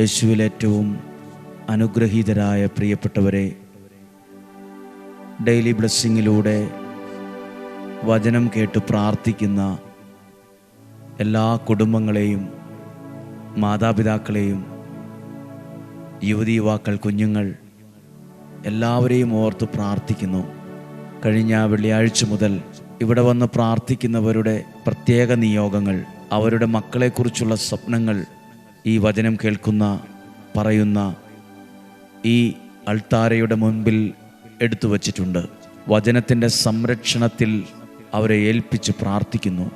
യേശുവിൽ ഏറ്റവും അനുഗ്രഹീതരായ പ്രിയപ്പെട്ടവരെ ഡെയിലി ബ്ലെസ്സിങ്ങിലൂടെ വചനം കേട്ട് പ്രാർത്ഥിക്കുന്ന എല്ലാ കുടുംബങ്ങളെയും മാതാപിതാക്കളെയും യുവതി യുവാക്കൾ കുഞ്ഞുങ്ങൾ എല്ലാവരെയും ഓർത്ത് പ്രാർത്ഥിക്കുന്നു. കഴിഞ്ഞ വെള്ളിയാഴ്ച മുതൽ ഇവിടെ വന്ന് പ്രാർത്ഥിക്കുന്നവരുടെ പ്രത്യേക നിയോഗങ്ങൾ അവരുടെ മക്കളെക്കുറിച്ചുള്ള സ്വപ്നങ്ങൾ ഈ വചനം കേൾക്കുന്ന പറയുന്ന ഈ അൾത്താരയുടെ മുൻപിൽ എടുത്തു വച്ചിട്ടുണ്ട്. വചനത്തിന്റെ സംരക്ഷണത്തിൽ അവരെ ഏൽപ്പിച്ച് പ്രാർത്ഥിക്കുന്നു.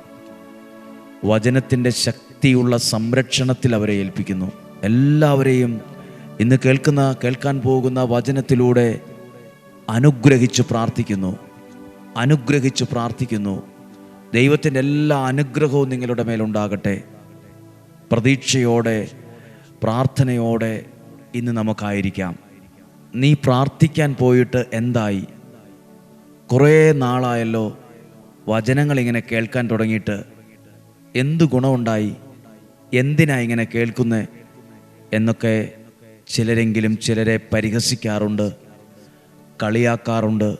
വചനത്തിന്റെ ശക്തിയുള്ള സംരക്ഷണത്തിൽ അവരെ ഏൽപ്പിക്കുന്നു. എല്ലാവരെയും ഇന്ന് കേൾക്കുന്ന കേൾക്കാൻ പോകുന്ന വചനത്തിലൂടെ അനുഗ്രഹിച്ച് പ്രാർത്ഥിക്കുന്നു. അനുഗ്രഹിച്ച് പ്രാർത്ഥിക്കുന്നു. ദൈവത്തിന്റെ എല്ലാ അനുഗ്രഹവും നിങ്ങളുടെ മേലുണ്ടാകട്ടെ. പ്രതീക്ഷയോടെ പ്രാർത്ഥനയോടെ ഇന്ന് നമുക്കായിരിക്കാം. നീ പ്രാർത്ഥിക്കാൻ പോയിട്ട് എന്തായി? കുറേ നാളായല്ലോ വചനങ്ങൾ ഇങ്ങനെ കേൾക്കാൻ തുടങ്ങിയിട്ട്. എന്ത് ഗുണമുണ്ടായി? എന്തിനാ ഇങ്ങനെ കേൾക്കുന്നത് എന്നൊക്കെ ചിലരെങ്കിലും ചിലരെ പരിഹസിക്കാറുണ്ട് കളിയാക്കാറുണ്ട്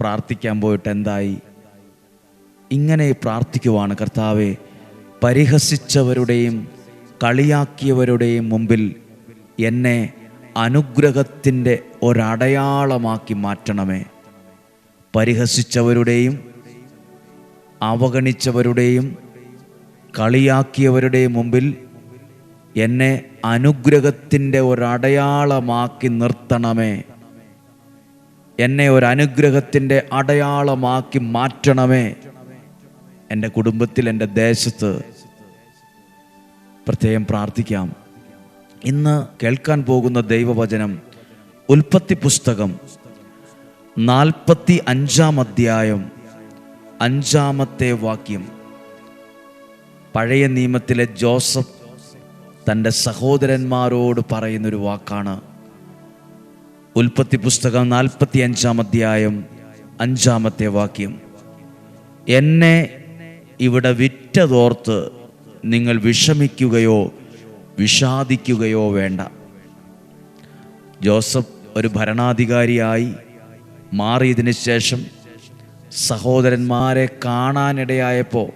പ്രാർത്ഥിക്കാൻ പോയിട്ട് എന്തായി? ഇങ്ങനെ പ്രാർത്ഥിക്കുവാണ് കർത്താവെ. പരിഹസിച്ചവരുടെയും കളിയാക്കിയവരുടെയും മുമ്പിൽ എന്നെ അനുഗ്രഹത്തിന്റെ ഒരടയാളമാക്കി മാറ്റണമേ. പരിഹസിച്ചവരുടെയും അവഗണിച്ചവരുടെയും കളിയാക്കിയവരുടെയും മുമ്പിൽ എന്നെ അനുഗ്രഹത്തിന്റെ ഒരടയാളമാക്കി നിർത്തണമേ. എന്നെ ഒരു അനുഗ്രഹത്തിന്റെ അടയാളമാക്കി മാറ്റണമേ. എന്റെ കുടുംബത്തിൽ എന്റെ ദേശത്ത് പ്രത്യേകം പ്രാർത്ഥിക്കാം. ഇന്ന് കേൾക്കാൻ പോകുന്ന ദൈവവചനം ഉൽപ്പത്തി പുസ്തകം നാൽപ്പത്തി അഞ്ചാം അധ്യായം അഞ്ചാമത്തെ വാക്യം. പഴയ നിയമത്തിലെ ജോസഫ് തന്റെ സഹോദരന്മാരോട് പറയുന്നൊരു വാക്കാണ്. ഉൽപ്പത്തി പുസ്തകം നാൽപ്പത്തി അഞ്ചാം അധ്യായം അഞ്ചാമത്തെ വാക്യം. എന്നെ ഇവിടെ വിറ്റതോർത്ത് നിങ്ങൾ വിഷമിക്കുകയോ വിഷാദിക്കുകയോ വേണ്ട. ജോസഫ് ഒരു ഭരണാധികാരിയായി മാറിയതിനു ശേഷം സഹോദരന്മാരെ കാണാനിടയായപ്പോൾ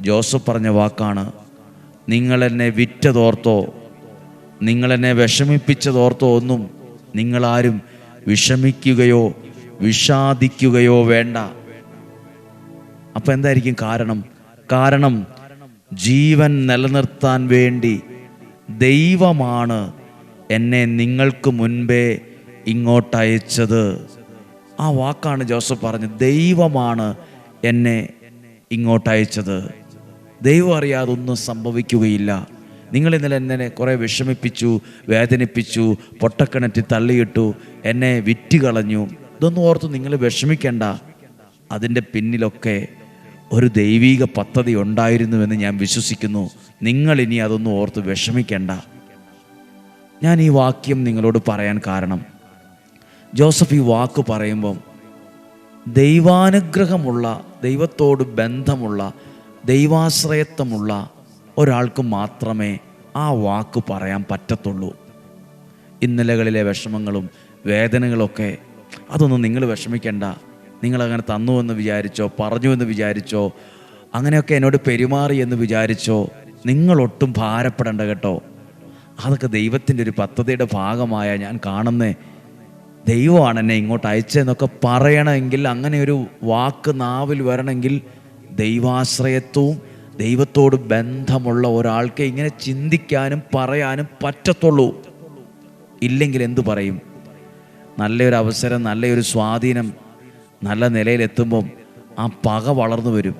ജോസഫ് പറഞ്ഞ വാക്കാണ് നിങ്ങളെന്നെ വിറ്റതോർത്തോ നിങ്ങളെന്നെ വിഷമിപ്പിച്ചതോർത്തോ ഒന്നും നിങ്ങളാരും വിഷമിക്കുകയോ വിഷാദിക്കുകയോ വേണ്ട. അപ്പം എന്തായിരിക്കും കാരണം? കാരണം ജീവൻ നിലനിർത്താൻ വേണ്ടി ദൈവമാണ് എന്നെ നിങ്ങൾക്ക് മുൻപേ ഇങ്ങോട്ട് അയച്ചത്. ആ വാക്കാണ് ജോസഫ് പറഞ്ഞത്. ദൈവമാണ് എന്നെ ഇങ്ങോട്ട് അയച്ചത്. ദൈവം അറിയാതെ ഒന്നും സംഭവിക്കുകയില്ല. നിങ്ങൾ ഇന്നലെ എന്നെ കുറേ വിഷമിപ്പിച്ചു വേദനിപ്പിച്ചു പൊട്ടക്കിണറ്റിൽ തള്ളിയിട്ടു എന്നെ വിറ്റ് കളഞ്ഞു ഇതൊന്നും ഓർത്ത് നിങ്ങൾ വിഷമിക്കേണ്ട. അതിന്റെ പിന്നിലൊക്കെ ഒരു ദൈവീക പദ്ധതി ഉണ്ടായിരുന്നുവെന്ന് ഞാൻ വിശ്വസിക്കുന്നു. നിങ്ങൾ ഇനി അതൊന്നും ഓർത്ത് വിഷമിക്കേണ്ട. ഞാൻ ഈ വാക്യം നിങ്ങളോട് പറയാൻ കാരണം ജോസഫ് ഈ വാക്ക് പറയുമ്പം ദൈവാനുഗ്രഹമുള്ള ദൈവത്തോട് ബന്ധമുള്ള ദൈവാശ്രയത്വമുള്ള ഒരാൾക്ക് മാത്രമേ ആ വാക്ക് പറയാൻ പറ്റത്തുള്ളൂ. ഇന്നലകളിലെ വിഷമങ്ങളും വേദനകളൊക്കെ അതൊന്നും നിങ്ങൾ വിഷമിക്കേണ്ട. നിങ്ങളങ്ങനെ തന്നു എന്ന് വിചാരിച്ചോ പറഞ്ഞു എന്ന് വിചാരിച്ചോ അങ്ങനെയൊക്കെ എന്നോട് പെരുമാറി എന്ന് വിചാരിച്ചോ നിങ്ങളൊട്ടും ഭാരപ്പെടേണ്ട കേട്ടോ. അതൊക്കെ ദൈവത്തിന്റെ ഒരു പദ്ധതിയുടെ ഭാഗമായ ഞാൻ കാണുന്നേ. ദൈവമാണ് എന്നെ ഇങ്ങോട്ട് അയച്ചതെന്നൊക്കെ പറയണമെങ്കിൽ അങ്ങനെ ഒരു വാക്ക് നാവിൽ വരണമെങ്കിൽ ദൈവാശ്രയത്വവും ദൈവത്തോട് ബന്ധമുള്ള ഒരാൾക്ക് ഇങ്ങനെ ചിന്തിക്കാനും പറയാനും പറ്റത്തുള്ളൂ. ഇല്ലെങ്കിൽ എന്തു പറയും? നല്ലൊരു അവസരം നല്ലൊരു സ്വാധീനം നല്ല നിലയിലെത്തുമ്പം ആ പക വളർന്നു വരും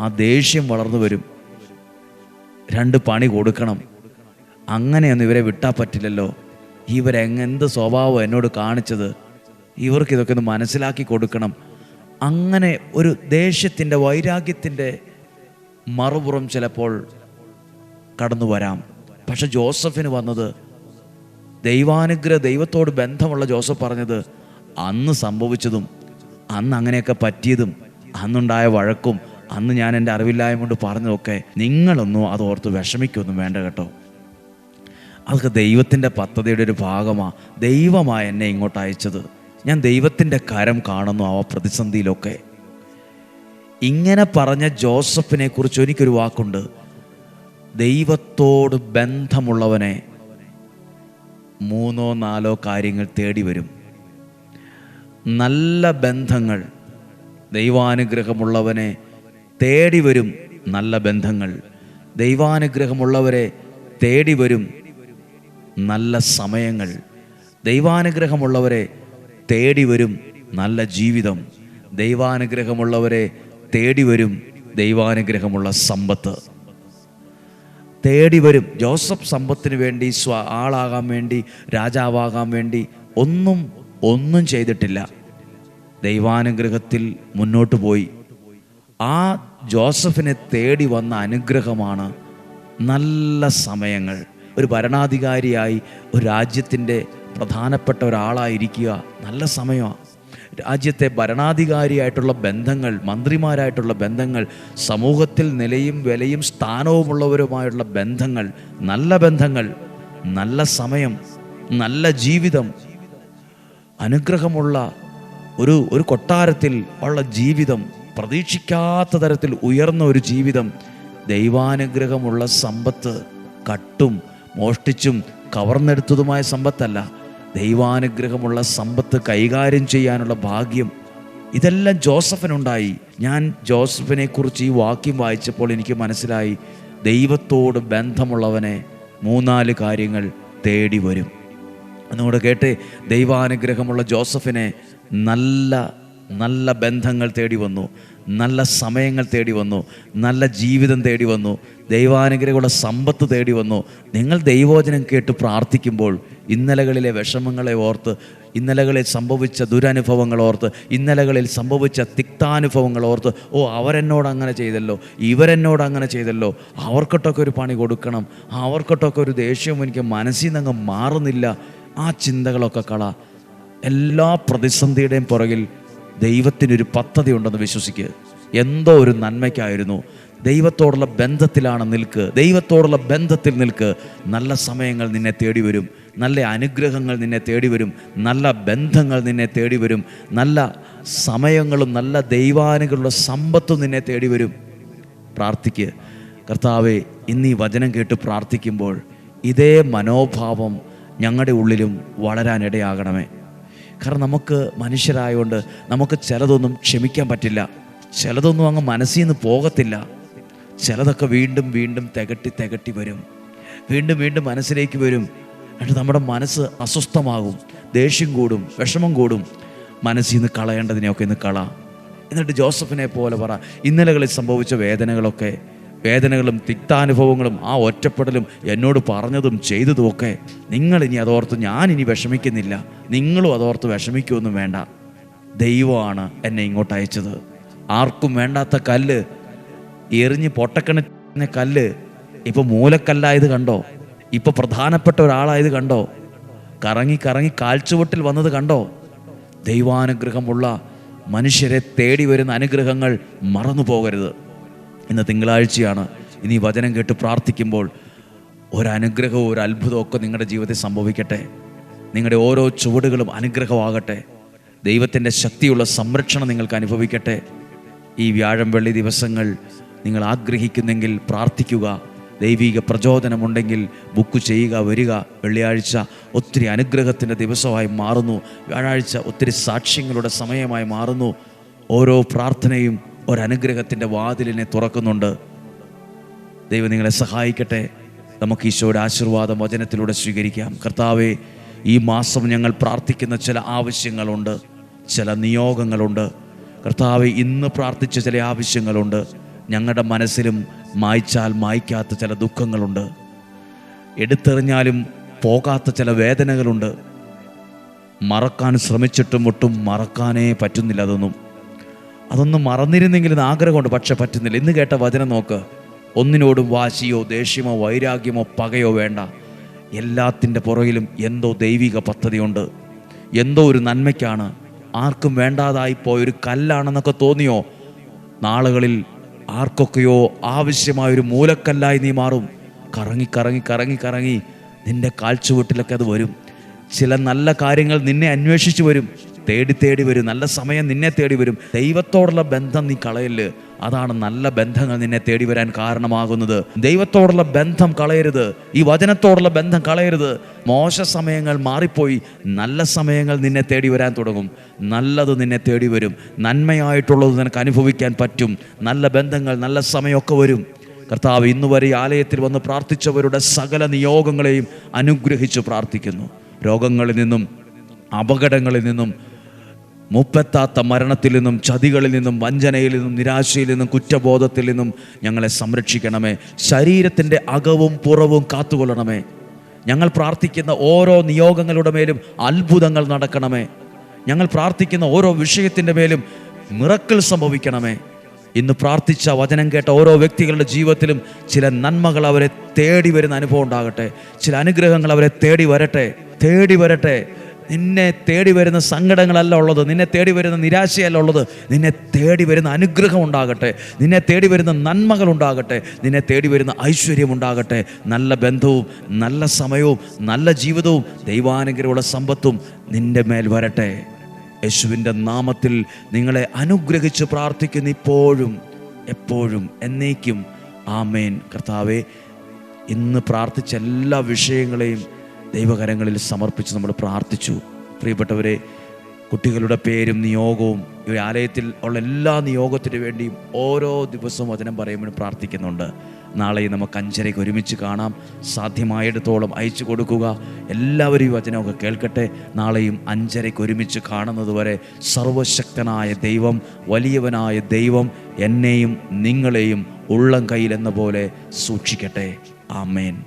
ആ ദേഷ്യം വളർന്നു വരും. രണ്ട് പണി കൊടുക്കണം. അങ്ങനെയൊന്നും ഇവരെ വിട്ടാൽ പറ്റില്ലല്ലോ. ഇവരെങ്ങെന്ത് സ്വഭാവം എന്നോട് കാണിച്ചത്? ഇവർക്ക് ഇതൊക്കെ ഒന്ന് മനസ്സിലാക്കി കൊടുക്കണം. അങ്ങനെ ഒരു ദേഷ്യത്തിന്റെ വൈരാഗ്യത്തിന്റെ മറുപുറം ചിലപ്പോൾ കടന്നു വരാം. പക്ഷെ ജോസഫിന് വന്നത് ദൈവാനുഗ്രഹ ദൈവത്തോട് ബന്ധമുള്ള ജോസഫ് പറഞ്ഞത് അന്ന് സംഭവിച്ചതും അന്ന് അങ്ങനെയൊക്കെ പറ്റിയതും അന്നുണ്ടായ വഴക്കും അന്ന് ഞാൻ എന്റെ അറിവില്ലായ്മ കൊണ്ട് പറഞ്ഞതൊക്കെ നിങ്ങളൊന്നും അത് ഓർത്ത് വിഷമിക്കൊന്നും വേണ്ട കേട്ടോ. അതൊക്കെ ദൈവത്തിന്റെ പദ്ധതിയുടെ ഒരു ഭാഗമാണ് ദൈവമാണ് എന്നെ ഇങ്ങോട്ട് അയച്ചത്. ഞാൻ ദൈവത്തിന്റെ കരം കാണുന്നു ആ പ്രതിസന്ധിയിലൊക്കെ. ഇങ്ങനെ പറഞ്ഞ ജോസഫിനെ കുറിച്ച് എനിക്കൊരു വാക്കുണ്ട്. ദൈവത്തോട് ബന്ധമുള്ളവനെ മൂന്നോ നാലോ കാര്യങ്ങൾ തേടി വരും. നല്ല ബന്ധങ്ങൾ ദൈവാനുഗ്രഹമുള്ളവനെ തേടി വരും നല്ല ബന്ധങ്ങൾ. ദൈവാനുഗ്രഹമുള്ളവരെ തേടി വരും നല്ല സമയങ്ങൾ. ദൈവാനുഗ്രഹമുള്ളവരെ തേടി വരും നല്ല ജീവിതം. ദൈവാനുഗ്രഹമുള്ളവരെ തേടി വരും ദൈവാനുഗ്രഹമുള്ള സമ്പത്ത്. തേടി വരും. ജോസഫ് സമ്പത്തിന് വേണ്ടി സ്വ ആളാകാൻ വേണ്ടി രാജാവാകാൻ വേണ്ടി ഒന്നും ഒന്നും ചെയ്തിട്ടില്ല. ദൈവാനുഗ്രഹത്തിൽ മുന്നോട്ട് പോയി. ആ ജോസഫിനെ തേടി വന്ന അനുഗ്രഹമാണ് നല്ല സമയങ്ങൾ. ഒരു ഭരണാധികാരിയായി ഒരു രാജ്യത്തിന്റെ പ്രധാനപ്പെട്ട ഒരാളായിരിക്കുക നല്ല സമയമാണ് രാജ്യത്തെ ഭരണാധികാരിയായിട്ടുള്ള ബന്ധങ്ങൾ മന്ത്രിമാരായിട്ടുള്ള ബന്ധങ്ങൾ സമൂഹത്തിൽ നിലയും വിലയും സ്ഥാനവുമുള്ളവരുമായുള്ള ബന്ധങ്ങൾ നല്ല ബന്ധങ്ങൾ നല്ല സമയം നല്ല ജീവിതം അനുഗ്രഹമുള്ള ഒരു ഒരു കൊട്ടാരത്തിൽ ഉള്ള ജീവിതം പ്രതീക്ഷിക്കാത്ത തരത്തിൽ ഉയർന്ന ഒരു ജീവിതം ദൈവാനുഗ്രഹമുള്ള സമ്പത്ത് കട്ടും മോഷ്ടിച്ചും കവർന്നെടുത്തതുമായ സമ്പത്തല്ല. ദൈവാനുഗ്രഹമുള്ള സമ്പത്ത് കൈകാര്യം ചെയ്യാനുള്ള ഭാഗ്യം. ഇതെല്ലാം ജോസഫിനുണ്ടായി. ഞാൻ ജോസഫിനെ കുറിച്ച് ഈ വാക്യം വായിച്ചപ്പോൾ എനിക്ക് മനസ്സിലായി. ദൈവത്തോട് ബന്ധമുള്ളവനെ മൂന്നാൽ കാര്യങ്ങൾ തേടി വരും. എന്നോട് കേട്ട് ദൈവാനുഗ്രഹമുള്ള ജോസഫിനെ നല്ല നല്ല ബന്ധങ്ങൾ തേടി വന്നു നല്ല സമയങ്ങൾ തേടി വന്നു നല്ല ജീവിതം തേടി വന്നു ദൈവാനുഗ്രഹമുള്ള സമ്പത്ത് തേടി വന്നു. നിങ്ങൾ ദൈവോചനം കേട്ട് പ്രാർത്ഥിക്കുമ്പോൾ ഇന്നലകളിലെ വിഷമങ്ങളെ ഓർത്ത് ഇന്നലകളിൽ സംഭവിച്ച ദുരനുഭവങ്ങൾ ഓർത്ത് ഇന്നലകളിൽ സംഭവിച്ച തിക്താനുഭവങ്ങൾ ഓർത്ത് ഓ അവരെന്നോട് അങ്ങനെ ചെയ്തല്ലോ ഇവരെന്നോട് അങ്ങനെ ചെയ്തല്ലോ അവർക്കൊട്ടൊക്കെ ഒരു പണി കൊടുക്കണം അവർക്കൊട്ടൊക്കെ ഒരു ദേഷ്യവും എനിക്ക് മനസ്സിൽ നിന്ന് അങ്ങ് മാറുന്നില്ല ആ ചിന്തകളൊക്കെ കള. എല്ലാ പ്രതിസന്ധിയുടെയും പുറകിൽ ദൈവത്തിനൊരു പദ്ധതി ഉണ്ടെന്ന് വിശ്വസിക്കുക എന്തോ ഒരു നന്മയ്ക്കായിരുന്നു. ദൈവത്തോടുള്ള ബന്ധത്തിലാണ് നിൽക്ക്. ദൈവത്തോടുള്ള ബന്ധത്തിൽ നിൽക്ക്. നല്ല സമയങ്ങൾ നിന്നെ തേടി വരും. നല്ല അനുഗ്രഹങ്ങൾ നിന്നെ തേടി വരും. നല്ല ബന്ധങ്ങൾ നിന്നെ തേടി വരും. നല്ല സമയങ്ങളും നല്ല ദൈവാനുകളുടെ സമ്പത്തും നിന്നെ തേടി വരും. പ്രാർത്ഥിക്കുക കർത്താവെ ഇന്ന് ഈ വചനം കേട്ട് പ്രാർത്ഥിക്കുമ്പോൾ ഇതേ മനോഭാവം ഞങ്ങളുടെ ഉള്ളിലും വളരാനിടയാകണമേ. കാരണം നമുക്ക് മനുഷ്യരായതുകൊണ്ട് നമുക്ക് ചിലതൊന്നും ക്ഷമിക്കാൻ പറ്റില്ല. ചിലതൊന്നും അങ്ങ് മനസ്സിൽ നിന്ന് പോകത്തില്ല. ചിലതൊക്കെ വീണ്ടും വീണ്ടും തികട്ടി തികട്ടി വരും. വീണ്ടും വീണ്ടും മനസ്സിലേക്ക് വരും. എന്നിട്ട് നമ്മുടെ മനസ്സ് അസ്വസ്ഥമാകും. ദേഷ്യം കൂടും വിഷമം കൂടും. മനസ്സിൽ നിന്ന് കളയേണ്ടതിനെയൊക്കെ ഇന്ന് കള. എന്നിട്ട് ജോസഫിനെ പോലെ പറ ഇന്നലകളിൽ സംഭവിച്ച വേദനകളൊക്കെ വേദനകളും തിക്താനുഭവങ്ങളും ആ ഒറ്റപ്പെടലും എന്നോട് പറഞ്ഞതും ചെയ്തതുമൊക്കെ നിങ്ങൾ ഇനി അതോർത്ത് ഞാൻ ഇനി വിഷമിക്കുന്നില്ല. നിങ്ങളും അതോർത്ത് വിഷമിക്കുമൊന്നും വേണ്ട. ദൈവമാണ് എന്നെ ഇങ്ങോട്ട് അയച്ചത്. ആർക്കും വേണ്ടാത്ത കല്ല് എറിഞ്ഞ് പൊട്ടക്കണ കല്ല് ഇപ്പൊ മൂലക്കല്ലായത് കണ്ടോ? ഇപ്പൊ പ്രധാനപ്പെട്ട ഒരാളായത് കണ്ടോ? കറങ്ങി കറങ്ങി കാൽച്ചുവട്ടിൽ വന്നത് കണ്ടോ? ദൈവാനുഗ്രഹമുള്ള മനുഷ്യരെ തേടി വരുന്ന അനുഗ്രഹങ്ങൾ മറന്നു പോകരുത് ഇന്ന് തിങ്കളാഴ്ചയാണ്. ഇനി വചനം കേട്ട് പ്രാർത്ഥിക്കുമ്പോൾ ഒരനുഗ്രഹവും ഒരു അത്ഭുതവും ഒക്കെ നിങ്ങളുടെ ജീവിതത്തിൽ സംഭവിക്കട്ടെ. നിങ്ങളുടെ ഓരോ ചുവടുകളും അനുഗ്രഹമാകട്ടെ. ദൈവത്തിന്റെ ശക്തിയുള്ള സംരക്ഷണം നിങ്ങൾക്ക് അനുഭവിക്കട്ടെ. ഈ വ്യാഴം വെള്ളി ദിവസങ്ങൾ നിങ്ങൾ ആഗ്രഹിക്കുന്നെങ്കിൽ പ്രാർത്ഥിക്കുക. ദൈവിക പ്രചോദനമുണ്ടെങ്കിൽ ബുക്ക് ചെയ്യുക വരിക. വെള്ളിയാഴ്ച ഒത്തിരി അനുഗ്രഹത്തിന്റെ ദിവസമായി മാറുന്നു. വ്യാഴാഴ്ച ഒത്തിരി സാക്ഷ്യങ്ങളുടെ സമയമായി മാറുന്നു. ഓരോ പ്രാർത്ഥനയും ഒരനുഗ്രഹത്തിന്റെ വാതിലിനെ തുറക്കുന്നുണ്ട്. ദൈവം നിങ്ങളെ സഹായിക്കട്ടെ. നമുക്ക് ഈശോയുടെ ആശീർവാദം വചനത്തിലൂടെ സ്വീകരിക്കാം. കർത്താവെ ഈ മാസം ഞങ്ങൾ പ്രാർത്ഥിക്കുന്ന ചില ആവശ്യങ്ങളുണ്ട്. ചില നിയോഗങ്ങളുണ്ട്. കർത്താവെ ഇന്ന് പ്രാർത്ഥിച്ച ചില ആവശ്യങ്ങളുണ്ട്. ഞങ്ങളുടെ മനസ്സിലും മായ്ച്ചാൽ മായ്ക്കാത്ത ചില ദുഃഖങ്ങളുണ്ട്. എടുത്തെറിഞ്ഞാലും പോകാത്ത ചില വേദനകളുണ്ട്. മറക്കാൻ ശ്രമിച്ചിട്ടും ഒട്ടും മറക്കാനേ പറ്റുന്നില്ല അതൊന്നും. അതൊന്നും മറന്നിരുന്നെങ്കിൽ എന്ന് ആഗ്രഹമുണ്ട് പക്ഷെ പറ്റുന്നില്ല. ഇന്ന് കേട്ട വചനം നോക്ക്. ഒന്നിനോടും വാശിയോ ദേഷ്യമോ വൈരാഗ്യമോ പകയോ വേണ്ട. എല്ലാത്തിന്റെ പുറകിലും എന്തോ ദൈവിക പദ്ധതിയുണ്ട്. എന്തോ ഒരു നന്മയ്ക്കാണ്. ആർക്കും വേണ്ടാതായി പോയൊരു കല്ലാണെന്നൊക്കെ തോന്നിയോ? നാളുകളിൽ ആർക്കൊക്കെയോ ആവശ്യമായൊരു മൂലക്കല്ലായി നീ മാറും. കറങ്ങി കറങ്ങി കറങ്ങി കറങ്ങി നിന്റെ കാൽച്ചുവട്ടിലൊക്കെ അത് വരും. ചില നല്ല കാര്യങ്ങൾ നിന്നെ അന്വേഷിച്ചു വരും. തേടി തേടി വരും. നല്ല സമയം നിന്നെ തേടി വരും. ദൈവത്തോടുള്ള ബന്ധം നീ കളയൽ അതാണ് നല്ല ബന്ധങ്ങൾ നിന്നെ തേടി വരാൻ കാരണമാകുന്നത്. ദൈവത്തോടുള്ള ബന്ധം കളയരുത്. ഈ വചനത്തോടുള്ള ബന്ധം കളയരുത്. മോശ സമയങ്ങൾ മാറിപ്പോയി. നല്ല സമയങ്ങൾ നിന്നെ തേടി വരാൻ തുടങ്ങും. നല്ലത് നിന്നെ തേടി വരും. നന്മയായിട്ടുള്ളത് നിനക്ക് അനുഭവിക്കാൻ പറ്റും. നല്ല ബന്ധങ്ങൾ നല്ല സമയമൊക്കെ വരും. കർത്താവ് ഇന്നു വരെ ആലയത്തിൽ വന്ന് പ്രാർത്ഥിച്ചവരുടെ സകല നിയോഗങ്ങളെയും അനുഗ്രഹിച്ച് പ്രാർത്ഥിക്കുന്നു. രോഗങ്ങളിൽ നിന്നും അപകടങ്ങളിൽ നിന്നും മുപ്പെത്താത്ത മരണത്തിൽ നിന്നും ചതികളിൽ നിന്നും വഞ്ചനയിൽ നിന്നും നിരാശയിൽ നിന്നും കുറ്റബോധത്തിൽ നിന്നും ഞങ്ങളെ സംരക്ഷിക്കണമേ. ശരീരത്തിന്റെ അകവും പുറവും കാത്തുകൊള്ളണമേ. ഞങ്ങൾ പ്രാർത്ഥിക്കുന്ന ഓരോ നിയോഗങ്ങളുടെ മേലും അത്ഭുതങ്ങൾ നടക്കണമേ. ഞങ്ങൾ പ്രാർത്ഥിക്കുന്ന ഓരോ വിഷയത്തിന്റെ മേലും മിറക്കിൾ സംഭവിക്കണമേ. ഇന്ന് പ്രാർത്ഥിച്ച വചനം കേട്ട ഓരോ വ്യക്തികളുടെ ജീവിതത്തിലും ചില നന്മകൾ അവരെ തേടി വരുന്ന അനുഭവം ഉണ്ടാകട്ടെ. ചില അനുഗ്രഹങ്ങൾ അവരെ തേടി വരട്ടെ. തേടി വരട്ടെ. നിന്നെ തേടി വരുന്ന സങ്കടങ്ങളല്ല ഉള്ളത്. നിന്നെ തേടി വരുന്ന നിരാശയല്ല ഉള്ളത്. നിന്നെ തേടി വരുന്ന അനുഗ്രഹം ഉണ്ടാകട്ടെ. നിന്നെ തേടി വരുന്ന നന്മകൾ ഉണ്ടാകട്ടെ. നിന്നെ തേടി വരുന്ന ഐശ്വര്യം ഉണ്ടാകട്ടെ. നല്ല ബന്ധവും നല്ല സമയവും നല്ല ജീവിതവും ദൈവാനുഗ്രഹമുള്ള സമ്പത്തും നിന്റെ മേൽ വരട്ടെ. യേശുവിന്റെ നാമത്തിൽ നിങ്ങളെ അനുഗ്രഹിച്ച് പ്രാർത്ഥിക്കുന്ന ഇപ്പോഴും എപ്പോഴും എന്നേക്കും. ആമേൻ. കർത്താവെ ഇന്ന് പ്രാർത്ഥിച്ച എല്ലാ വിഷയങ്ങളെയും ദൈവകരങ്ങളിൽ സമർപ്പിച്ച് നമ്മൾ പ്രാർത്ഥിച്ചു. പ്രിയപ്പെട്ടവരെ കുട്ടികളുടെ പേരും നിയോഗവും ഈ ആലയത്തിൽ ഉള്ള എല്ലാ നിയോഗത്തിന് വേണ്ടിയും ഓരോ ദിവസവും വചനം പറയുമ്പോഴും പ്രാർത്ഥിക്കുന്നുണ്ട്. നാളെ നമുക്ക് അഞ്ചരയ്ക്ക് ഒരുമിച്ച് കാണാം. സാധ്യമായിടത്തോളം അയച്ചു കൊടുക്കുക. എല്ലാവരും ഈ വചനമൊക്കെ കേൾക്കട്ടെ. നാളെയും അഞ്ചരയ്ക്ക് ഒരുമിച്ച് കാണുന്നതുവരെ സർവശക്തനായ ദൈവം വലിയവനായ ദൈവം എന്നെയും നിങ്ങളെയും ഉള്ളം കയ്യിൽ എന്ന പോലെ സൂക്ഷിക്കട്ടെ. ആമേൻ.